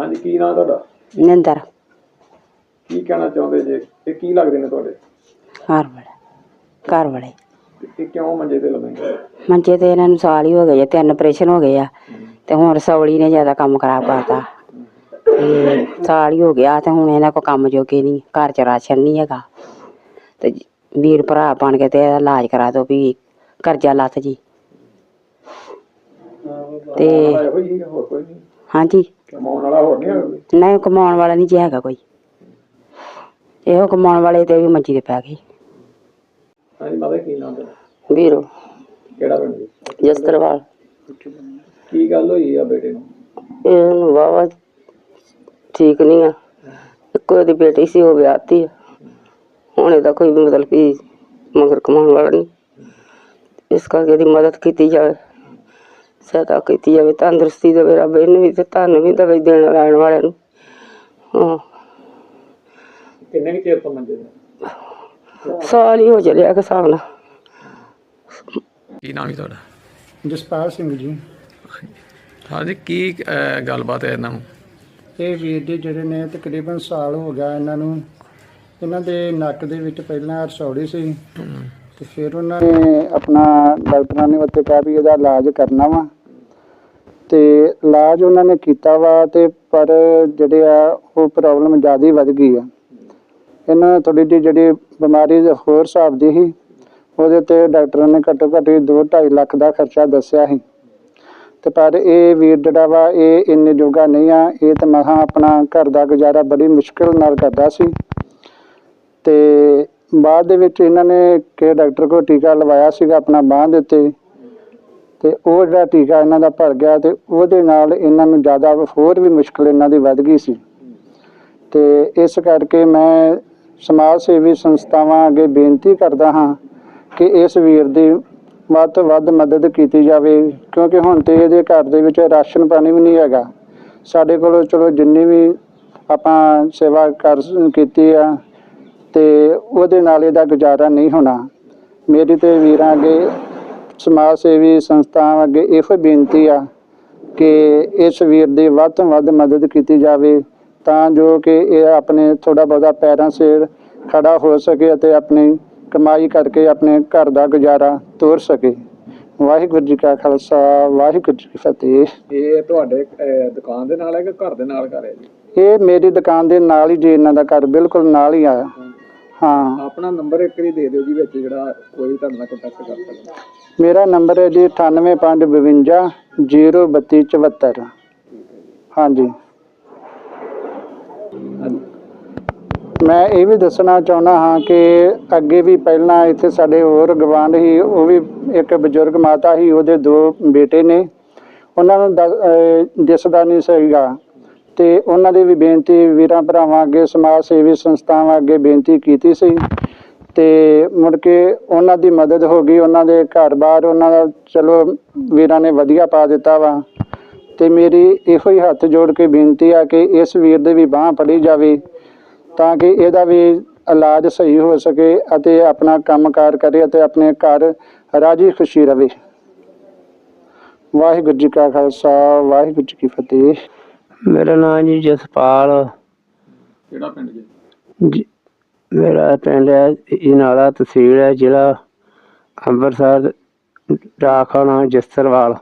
ਹਾਂਜੀ ਕੀ ਨਾਂ ਤੁਹਾਡਾ? ਨਿੰਦਰ। ਕੀ ਕਹਿਣਾ ਚਾਹੁੰਦੇ ਜੇ? ਤੇ ਕੀ ਲੱਗਦੇ ਨੇ ਤੁਹਾਡੇ? ਘਰ ਵਾਲੇ ਘਰ ਵਾਲੇ। ਤੇ ਇਹ ਕਿਉਂ ਮੰਜੇ ਤੇ ਲੰਮੇ ਮੰਜੇ ਤੇ ਇਹਨਾਂ ਨੂੰ ਸਾਲ ਹੀ ਹੋ ਗਏ ਤਿੰਨ ਆਪਰੇਸ਼ਨ ਹੋ ਗਏ ਆ ਤੇ ਹੁਣ ਰਸੌਲੀ ਨੇ ਜ਼ਿਆਦਾ ਕੰਮ ਖਰਾਬ ਕਰਤਾ। ਤੇ ਸਾਲ ਹੀ ਹੋ ਗਿਆ ਤੇ ਹੁਣ ਇਹਨਾਂ ਕੋ ਕੰਮ ਜੋਗੇ ਨਹੀਂ ਘਰ ਚ ਰਾਸ਼ਨ ਨਹੀਂ ਹੈਗਾ। ਤੇ ਵੀਰ ਭਰਾ ਬਣ ਕੇ ਤੇ ਇਹਦਾ ਇਲਾਜ ਕਰਾ ਦਿਓ ਵੀ ਕਰਜ਼ਾ ਲੱਥ ਜੀ। ਤੇ ਇਹੋ ਹੀ ਹੋਰ ਕੋਈ ਨਹੀਂ। ਹਾਂਜੀ। ਕਮਾਉਣ ਵਾਲਾ ਹੋਰ ਨਹੀਂ ਨਹੀਂ ਕਮਾਉਣ ਵਾਲਾ ਨਹੀਂ ਜੀ ਹੈਗਾ ਕੋਈ। ਇਹੋ ਕਮਾਉਣ ਵਾਲੇ ਤੇ ਵੀ ਮੰਜੀ ਤੇ ਪੈ ਗਏ। ਹਾਂਜੀ ਮਾਤਾ ਕੀ ਨਾਮ ਤੁਹਾਡਾ? ਵੀਰੋ। ਕਿਹੜਾ ਪਿੰਡ ਜੀ? ਜਸਤਰਵਾਲ। ਕੀ ਗੱਲ ਹੋਈ ਆ ਬੇਟੇ ਨੂੰ? ਇਹ ਵਾਵਾ ਠੀਕ ਨਹੀਂ ਆ। ਇੱਕੋ ਇਹਦੀ ਬੇਟੀ ਸੀ ਉਹ ਵਿਆਹਤੀ ਆ। ਹੁਣ ਇਹਦਾ ਕੋਈ ਵੀ ਮਤਲਬ ਕਿ ਮਗਰ ਕਮਾਉਣ ਵਾਲਾ ਨਹੀਂ। ਇਸ ਕਰਕੇ ਇਹਦੀ ਮਦਦ ਕੀਤੀ ਜਾਵੇ। ਸਹਾਇਤਾ ਕੀਤੀ ਜਾਵੇ ਤੰਦਰੁਸਤੀ ਦੇਵੇ ਰੱਬ ਇਹਨੂੰ ਵੀ ਤੇ ਤੁਹਾਨੂੰ ਵੀ ਦੇਵੇ ਦੇਣ ਲੈਣ ਵਾਲਿਆਂ ਨੂੰ। ਹਾਂ। ਕਿੰਨੇ ਕੁ ਚਿਰ ਤੋਂ ਮੰਜੇ ਤੇ? ਸਾਲ ਹੀ ਹੋ ਚੱਲਿਆ ਕਿ ਹਿਸਾਬ ਨਾਲ। ਕੀ ਨਾਮ ਹੈ ਤੁਹਾਡਾ? ਜਸਪਾਲ ਸਿੰਘ ਜੀ। ਹਾਂਜੀ ਕੀ ਅਹ, ਗੱਲਬਾਤ ਹੈ ਇਹਨਾਂ ਨੂੰ? ਇਹ ਵੀਰ ਜੀ ਜਿਹੜੇ ਨੇ ਤਕਰੀਬਨ ਸਾਲ ਹੋ ਗਿਆ ਇਹਨਾਂ ਨੂੰ। ਇਹਨਾਂ ਦੇ ਨੱਕ ਦੇ ਵਿੱਚ ਪਹਿਲਾਂ ਰਸੌੜੀ ਸੀ। ਤੇ ਫਿਰ ਉਹਨਾਂ ਨੇ ਆਪਣਾ ਡਾਕਟਰਾਂ ਨੇ ਉੱਥੇ ਕਿਹਾ ਵੀ ਇਹਦਾ ਇਲਾਜ ਕਰਨਾ ਵਾ। ਤੇ ਇਲਾਜ ਉਹਨਾਂ ਨੇ ਕੀਤਾ ਵਾ ਤੇ ਪਰ ਜਿਹੜੇ ਆ ਉਹ ਪ੍ਰੋਬਲਮ ਜ਼ਿਆਦਾ ਵੱਧ ਗਈ ਆ। ਇਹਨਾਂ ਥੋੜੀ ਜਿਹੀ ਜਿਹੜੀ ਬਿਮਾਰੀ ਦੇ ਹੋਰ ਹਿਸਾਬ ਦੀ ਸੀ, ਉਹਦੇ ਤੇ ਡਾਕਟਰਾਂ ਨੇ ਘੱਟੋ ਘੱਟ 2.5 ਲੱਖ ਦਾ ਖਰਚਾ ਦੱਸਿਆ ਸੀ। ਤੇ ਪਰ ਇਹ ਵੀਰ ਜਿਹੜਾ ਵਾ, ਇਹ ਇੰਨੇ ਜੋਗਾ ਨਹੀਂ ਆ, ਇਹ ਤਾਂ ਮਹਾ ਆਪਣਾ ਘਰ ਦਾ ਗੁਜ਼ਾਰਾ ਬੜੀ ਮੁਸ਼ਕਲ ਨਾਲ ਕਰਦਾ ਸੀ। ਤੇ ਬਾਅਦ ਦੇ ਵਿੱਚ ਇਹਨਾਂ ਨੇ ਕਿ ਡਾਕਟਰ ਕੋਲ ਟੀਕਾ ਲਵਾਇਆ ਸੀਗਾ ਆਪਣਾ ਬਾਂਹ ਦੇ ਉੱਤੇ ਤੇ ਉਹ ਜਿਹੜਾ ਟੀਕਾ ਇਹਨਾਂ ਦਾ ਭਰ ਗਿਆ ਤੇ ਉਹਦੇ ਨਾਲ ਇਹਨਾਂ ਨੂੰ ਜ਼ਿਆਦਾ ਹੋਰ ਵੀ ਮੁਸ਼ਕਲ ਇਹਨਾਂ ਦੀ ਵੱਧ ਗਈ ਸੀ। ਤੇ ਇਸ ਕਰਕੇ ਮੈਂ ਸਮਾਜ ਸੇਵੀ ਸੰਸਥਾਵਾਂ ਅੱਗੇ ਬੇਨਤੀ ਕਰਦਾ ਹਾਂ ਕਿ ਇਸ ਵੀਰ ਦੀ ਵੱਧ ਤੋਂ ਵੱਧ ਮਦਦ ਕੀਤੀ ਜਾਵੇ, ਕਿਉਂਕਿ ਹੁਣ ਤੇ ਇਹਦੇ ਘਰ ਦੇ ਵਿੱਚ ਰਾਸ਼ਨ ਪਾਣੀ ਵੀ ਨਹੀਂ ਹੈਗਾ। ਸਾਡੇ ਕੋਲ ਚਲੋ ਜਿੰਨੀ ਵੀ ਆਪਾਂ ਸੇਵਾ ਕਰ ਕੀਤੀ ਆ ਤੇ ਉਹਦੇ ਨਾਲ ਇਹਦਾ ਗੁਜ਼ਾਰਾ ਨਹੀਂ ਹੋਣਾ। ਮੇਰੀ ਤੇ ਵੀਰਾਂ ਅੱਗੇ ਸਮਾਜ ਸੇਵੀ ਸੰਸਥਾਵਾਂ ਅੱਗੇ ਇਹੋ ਬੇਨਤੀ ਆ ਕਿ ਇਸ ਵੀਰ ਦੀ ਵੱਧ ਤੋਂ ਵੱਧ ਮਦਦ ਕੀਤੀ ਜਾਵੇ ਤਾਂ ਜੋ ਕਿ ਇਹ ਆਪਣੇ ਥੋੜਾ ਬਹੁਤਾ ਪੈਰਾਂ ਸਿਰ ਖੜਾ ਹੋ ਸਕੇ ਅਤੇ ਆਪਣੀ ਕਮਾਈ ਕਰਕੇ ਆਪਣੇ ਘਰ ਦਾ ਗੁਜ਼ਾਰਾ ਤੋਰ ਸਕੇ। ਵਾਹਿਗੁਰੂ ਜੀ ਕਾ ਖਾਲਸਾ ਵਾਹਿਗੁਰੂ ਜੀ ਕੀ ਫਤਿਹ। ਇਹ ਤੁਹਾਡੇ ਦੁਕਾਨ ਦੇ ਨਾਲ ਹੈ ਕਿ ਘਰ ਦੇ ਨਾਲ ਘਰ ਹੈ ਜੀ? ਇਹ ਮੇਰੀ ਦੁਕਾਨ ਦੇ ਨਾਲ ਹੀ ਜੀ ਇਹਨਾਂ ਦਾ ਘਰ ਬਿਲਕੁਲ ਨਾਲ ਹੀ ਆ। ਹਾਂ। ਆਪਣਾ ਨੰਬਰ ਇੱਕ ਵਾਰੀ ਦੇ ਦਿਓ ਜੀ ਵਿੱਚ ਜਿਹੜਾ ਕੋਈ ਤੁਹਾਡੇ ਨਾਲ ਕੰਟੈਕਟ ਕਰ ਸਕਦਾ। ਮੇਰਾ ਨੰਬਰ ਹੈ ਜੀ 9852 03274 ਹਾਂਜੀ। ਮੈਂ ਇਹ ਵੀ ਦੱਸਣਾ ਚਾਹੁੰਦਾ ਹਾਂ ਕਿ ਅੱਗੇ ਵੀ ਪਹਿਲਾਂ ਇੱਥੇ ਸਾਡੇ ਹੋਰ ਗਵਾਂਢ ਸੀ ਉਹ ਵੀ ਇੱਕ ਬਜ਼ੁਰਗ ਮਾਤਾ ਸੀ ਉਹਦੇ ਦੋ ਬੇਟੇ ਨੇ। ਉਹਨਾਂ ਨੂੰ ਦਿਸਦਾ ਨਹੀਂ ਸੀਗਾ। ਤੇ ਉਹਨਾਂ ਦੀ ਵੀ ਬੇਨਤੀ ਵੀਰਾਂ ਭਰਾਵਾਂ ਅੱਗੇ, ਸਮਾਜ ਸੇਵੀ ਸੰਸਥਾਵਾਂ ਅੱਗੇ ਬੇਨਤੀ ਕੀਤੀ ਸੀ ਤੇ ਮੁੜ ਕੇ ਉਹਨਾਂ ਦੀ ਮਦਦ ਹੋ ਗਈ, ਉਹਨਾਂ ਦੇ ਘਰ-ਬਾਰ ਉਹਨਾਂ ਦਾ ਚਲੋ ਵੀਰਾਂ ਨੇ ਵਧੀਆ ਪਾ ਦਿੱਤਾ ਵਾ ਤੇ ਮੇਰੀ ਇਹੋ ਹੀ ਹੱਥ ਜੋੜ ਕੇ ਬੇਨਤੀ ਆ ਕਿ ਇਸ ਵੀਰ ਦੇ ਵੀ ਬਾਹ ਫੜੀ ਜਾਵੇ ਤਾਂ ਕਿ ਇਹਦਾ ਵੀ ਇਲਾਜ ਸਹੀ ਹੋ ਸਕੇ ਅਤੇ ਆਪਣਾ ਕੰਮਕਾਰ ਕਰੇ ਅਤੇ ਆਪਣੇ ਘਰ ਰਾਜੀ ਖੁਸ਼ੀ ਰਵੇ। ਵਾਹਿਗੁਰੂ ਜੀ ਕਾ ਖਾਲਸਾ, ਵਾਹਿਗੁਰੂ ਜੀ ਕੀ ਫਤਿਹ। ਮੇਰਾ ਨਾਮ ਜੀ ਜਸਪਾਲ। ਕਿਹੜਾ ਪਿੰਡ ਜੀ? ਜੀ- ਮੇਰਾ ਪਿੰਡ ਹੈ ਇਨਾਲਾ ਤਹਿਸੀਲ ਹੈ ਜ਼ਿਲ੍ਹਾ ਅੰਮ੍ਰਿਤਸਰ ਡਾਕਖਾਨਾ ਜਸਰਵਾਲ।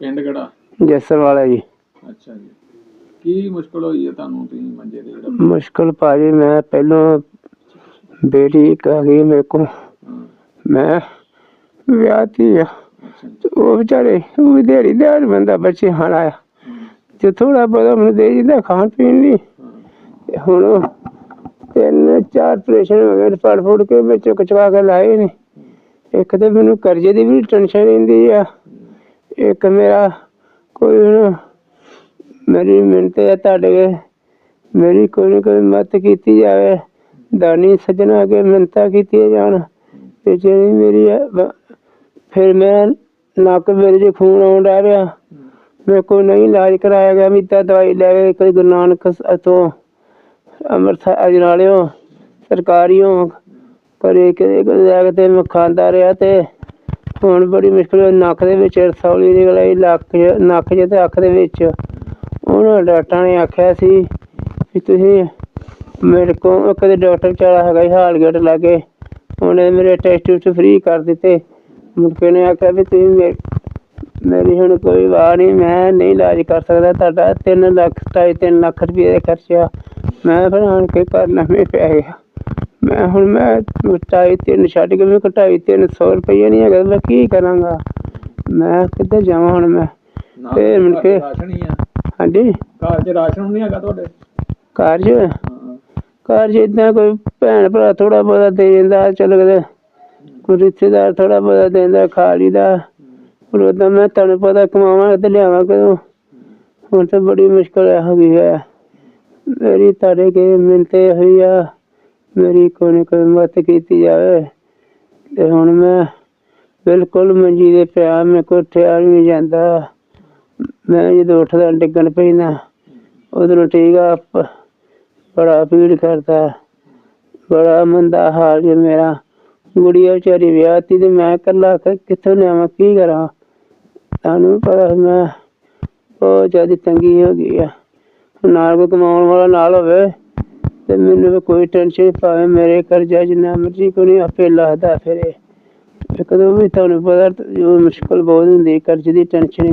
ਪਿੰਡ ਕਿਹੜਾ? ਜਸਰਵਾਲ ਹੈ ਜੀ। ਅੱਛਾ ਜੀ। ਕੀ ਮੁਸ਼ਕਲ ਹੋਈ ਹੈ ਤੁਹਾਨੂੰ ਤੁਸੀਂ ਮੰਜੇ ਤੇ ਜਿਹੜਾ? ਮੁਸ਼ਕਲ ਭਾਜੀ ਮੈਂ ਪਹਿਲੋਂ ਬੇਟੀ ਕਹ ਗਈ ਮੇਰੇ ਕੋਲ। ਹਾਂ, ਮੈਂ ਵਿਆਹਤੀ ਆ। ਅੱਛਾ ਜੀ। ਤੇ ਉਹ ਵਿਚਾਰੇ ਉਹ ਵੀ ਦਿਹਾੜੀ ਦਿਹਾੜ ਬੰਦਾ ਬੱਚੇ ਹਣ ਆਇਆ। ਤੇ ਥੋੜਾ ਬਹੁਤਾ ਮੈਨੂੰ ਦੇ ਦਿੰਦਾ, ਖਾਣ ਪੀਣ ਲਈ। ਤੇ ਹੁਣ ਤਿੰਨ ਚਾਰ ਆਪਰੇਸ਼ਨ ਹੋ ਗਏ, ਫੜ ਫੁੜ ਕੇ ਮੈਂ ਚੁੱਕ ਕੇ ਲਾਏ ਨੇ। ਇੱਕ ਤੇ ਮੈਨੂੰ ਕਰਜ਼ੇ ਦੀ ਵੀ ਟੈਨਸ਼ਨ ਰਹਿੰਦੀ ਆ। ਇੱਕ ਮੇਰਾ ਕੋਈ ਮੇਰੀ ਮਿਹਨਤ ਹੈ ਤੁਹਾਡੇ ਮੇਰੀ ਕੋਈ ਨਾ ਕੋਈ ਮਦਦ ਕੀਤੀ ਜਾਵੇ। ਦਾਨੀ ਸੱਜਣਾ ਅਗੇ ਮਿਹਨਤਾਂ ਕੀਤੀਆਂ ਜਾਣ। ਤੇ ਜਿਹੜੀ ਮੇਰੀ ਫਿਰ ਮੇਰਾ ਨੱਕ ਮੇਰੇ ਜੇ ਖੂਨ ਆਉਣ ਡਿਆ ਰਿਹਾ ਮੇਰੇ ਕੋਲ ਨਹੀਂ ਇਲਾਜ ਕਰਾਇਆ ਗਿਆ। ਮੈਂ ਤਾਂ ਦਵਾਈ ਲੈ ਕੇ ਕੋਈ ਗੁਰੂ ਨਾਨਕ ਤੋਂ ਅੰਮ੍ਰਿਤਸਰ ਅਜਨਾਲਿਓ ਸਰਕਾਰੀਓ ਕਰੇ ਕਿਤੇ ਕਿਤੇ ਜਾ ਕੇ ਤੇ ਮੈਂ ਖਾਂਦਾ ਰਿਹਾ ਤੇ ਹੁਣ ਬੜੀ ਮੁਸ਼ਕਲ ਹੋਈ, ਨੱਕ ਦੇ ਵਿੱਚ ਰਸੌਲੀ ਨਿਕਲ ਆਈ ਲੱਕ ਨੱਕ 'ਚ ਤੇ ਅੱਖ ਦੇ ਵਿੱਚ। ਉਹਨਾਂ ਡਾਕਟਰਾਂ ਨੇ ਆਖਿਆ ਸੀ ਵੀ ਤੁਸੀਂ ਮੇਰੇ ਕੋਲ ਕਦੇ ਡਾਕਟਰ ਵਿਚਾਰਾ ਹੈਗਾ ਸੀ ਹਾਲਗੇਟ ਲਾਗੇ। ਉਹਨੇ ਮੇਰੇ ਟੈਸਟ ਟੂਸਟ ਫ੍ਰੀ ਕਰ ਦਿੱਤੇ। ਮੁੜ ਕੇ ਨੇ ਆਖਿਆ ਵੀ ਤੁਸੀਂ ਮੇ- ਮੇਰੀ ਹੁਣ ਕੋਈ ਵਾਹ ਨਹੀਂ ਮੈਂ ਨਹੀਂ ਇਲਾਜ ਕਰ ਸਕਦਾ ਤੁਹਾਡਾ। 3 ਲੱਖ ਢਾਈ ਤਿੰਨ ਲੱਖ ਰੁਪਏ ਦਾ ਖਰਚਾ। ਮੈਂ ਫਿਰ ਆਣ ਕੇ ਘਰ ਨਵੇਂ ਪੈ ਗਿਆ। ਮੈਂ ਹੁਣ ਮੈਂ ਢਾਈ ਤਿੰਨ ਛੱਡ ਕੇ ਮੈਂ ਢਾਈ ਤਿੰਨ ਸੌ ਰੁਪਏ ਨਹੀਂ ਹੈਗਾ ਮੈਂ ਕੀ ਕਰਾਂਗਾ? ਮੈਂ ਕਿੱਧਰ ਜਾਵਾਂ ਹੁਣ ਮੈਂ? ਫੇਰ 'ਚ ਕੇ- ਹਾਂਜੀ? ਘਰ 'ਚ ਰਾਸ਼ਨ ਨਹੀਂ ਹੈਗਾ ਤੁਹਾਡੇ? ਘਰ 'ਚ? ਘਰ 'ਚ ਏਦਾਂ ਕੋਈ ਭੈਣ ਭਰਾ ਥੋੜਾ ਬਹੁਤਾ ਦੇ ਜਾਂਦਾ ਚਲੋ ਕਦੇ ਕੋਈ ਰਿਸ਼ਤੇਦਾਰ ਥੋੜਾ ਬਹੁਤਾ ਦਿੰਦਾ ਖਾ ਲਈਦਾ ਪਰ ਉਦਾਂ ਮੈਂ ਤੁਹਾਨੂੰ ਪਤਾ ਕਮਾਵਾਂ ਤੇ ਲਿਆਵਾਂ ਕਦੋਂ। ਹੁਣ ਤਾਂ ਬੜੀ ਮੁਸ਼ਕਲ ਹੋ ਗਈ ਹੈ ਮੇਰੀ ਤੁਹਾਡੇ ਕੇ ਮਿਲਤੇ ਹੋਈ ਆ, ਮੇਰੀ ਕੋਈ ਨਾ ਕੋਈ ਮਦਦ ਕੀਤੀ ਜਾਵੇ। ਤੇ ਹੁਣ ਮੈਂ ਬਿਲਕੁਲ ਮੰਜੀ ਦੇ ਪਿਆ ਮੈਂ ਕੋਠਿਆ ਨਹੀਂ ਜਾਂਦਾ। ਮੈਂ ਜਦੋਂ ਉੱਠਦਾ, ਡਿੱਗਣ ਪੈਂਦਾ, ਉਧਰੋਂ ਠੀਕ ਆ ਬੜਾ ਪੀੜ ਕਰਦਾ। ਬੜਾ ਮੰਦਾ ਹਾਲ ਜੇ ਮੇਰਾ। ਗੁੜੀਆ ਵਿਚਾਰੀ ਵਿਆਹਤੀ ਤੇ ਮੈਂ ਇਕੱਲਾ ਕ- ਕਿੱਥੋਂ ਲਿਆਵਾਂ, ਕੀ ਕਰਾਂ? ਤੁਹਾਨੂੰ ਵੀ ਪਤਾ ਮੈਂ ਬਹੁਤ ਜ਼ਿਆਦਾ ਤੰਗੀ ਹੋ ਗਈ ਆ। ਨਾਲ ਕੋਈ ਕਮਾਉਣ ਵਾਲਾ ਨਾਲ ਹੋਵੇ ਤੇ ਮੈਨੂੰ ਵੀ ਕੋਈ ਟੈਨਸ਼ਨ ਭਾਵੇਂ ਮੇਰੇ ਕਰਜ਼ਾ ਜਿੰਨਾ ਮਰਜ਼ੀ ਕੋਈ ਨਹੀਂ ਆਪੇ ਲਾਹਦਾ ਫਿਰੇ। ਕਦੋਂ ਵੀ ਤੁਹਾਨੂੰ ਪਤਾ ਜੋ ਮੁਸ਼ਕਲ ਬਹੁਤ ਹੁੰਦੀ, ਕਰਜ਼ੇ ਦੀ ਟੈਨਸ਼ਨ ਵੀ